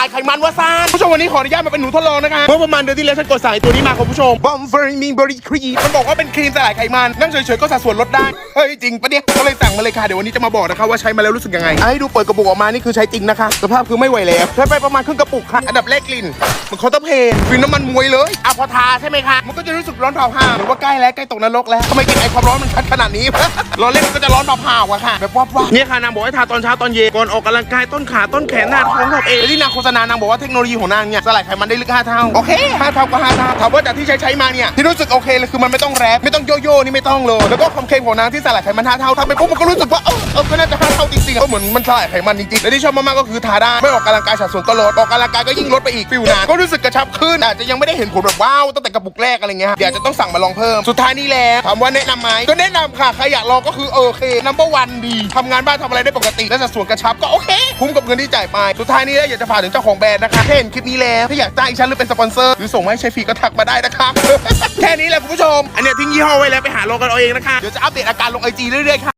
ายไขมันวะซาน วันนี้ขออนุญาตมาเป็นหนูทดลองนะคะเมื่อประมาณเดือนที่แล้วฉันกดสายตัวนี้มาคุณผู้ชมบอมเฟอร์มีบริครีมมันบอกว่าเป็นครีมสลายไขมันนั่งเฉยๆก็สัดส่วนลดได้เฮ้ยจริงปะเนี่ยก็เลยสั่งมาเลยค่ะเดี๋ยววันนี้จะมาบอกนะคะว่าใช้มาแล้วรู้สึกยังไงให้ดูเปิดกระปุกออกมานี่คือใช้จริงนะคะสภาพคือไม่ไหวแล้วใช้ไปประมาณครึ่งกระปุกค่ะอันดับแรกกลิ่นมันเคาน์เตอร์เพนกลิ่นน้ำมันมวยเลยอะพอทาใช่ไหมคะมันก็จะรู้สึกร้อนเผาๆหรือว่าใกล้แล้วใกล้ตกนรกแล้วทำไมกลิ่นไอความร้อนมันชัดขนาดนี้ร้อนเล่นมันก็จะร้อนเผาๆอะค่ะแบบว่าเนี่ยค่ะนางบอกให้ทาตอนเช้าตอนเย็นก่อนออกกำลังกายต้นขาต้นแขนหน้าท้องทำเองแล้วที่นางโฆษณานางบอกว่าเทคโนโลยีของนางเนี่ยสลายไขมันได้ลึก5เท่าโอเค5เท่าก็5เท่าถามว่าจากที่ใช้ใช้มาเนี่ยที่รู้สึกโอเคเลยคือมันไม่ต้องแรปไม่ต้องโยโย่นี่ไม่ต้องเลยแล้วก็ความเค็มของนางที่สลายไขมัน5เท่าทำไปปุ๊บมันก็รู้สึกว่าเออเออก็น่าจะ5เท่าจริงๆก็เหมือนมันสลายไขมันจริงๆและที่ชอบมากๆก็คือทาได้ไม่ออกกำลังกายสัดส่วนก็ลดออกกำลังกายก็ยิ่งลดไปอีกฟิวนานก็รู้สึกกระชับขึ้นอาจจะยังไม่ได้เห็นผลแบบว้าวตั้งแต่กระปุกแรกอะไรเงี้ยเดี๋ยวจะต้องสั่งมาลองเพิ่มสุดท้ายนี่แหละถามว่าแนะนำไหมก็แนะนำค่ะใครอยากลองก็คือโอเคนัมเบอร์วันดีทำงานบ้านทำอะไรได้ปกติและสัดส่วนกระชับก็โอเคคุ้มกับเงินที่จ่ายไปสุดท้ายนี้แล้วอยากจะฝากถึงเจ้าของแบรนด์นะคะถ้าเห็นคลิปนี้แล้ว ถ้าอยากจ้างอีฉันหรือเป็นสปอนเซอร์ หรือส่งมาให้ใช้ฟรีก็ทักมาได้นะครับ แค่นี้แหละคุณผู้ชม อันเนี้ยทิ้งยี่ห้อไว้แล้วไปหาลงกันเอาเองนะคะ เดี๋ยวจะอัปเดตอาการลงไอจีเรื่อยๆค่ะ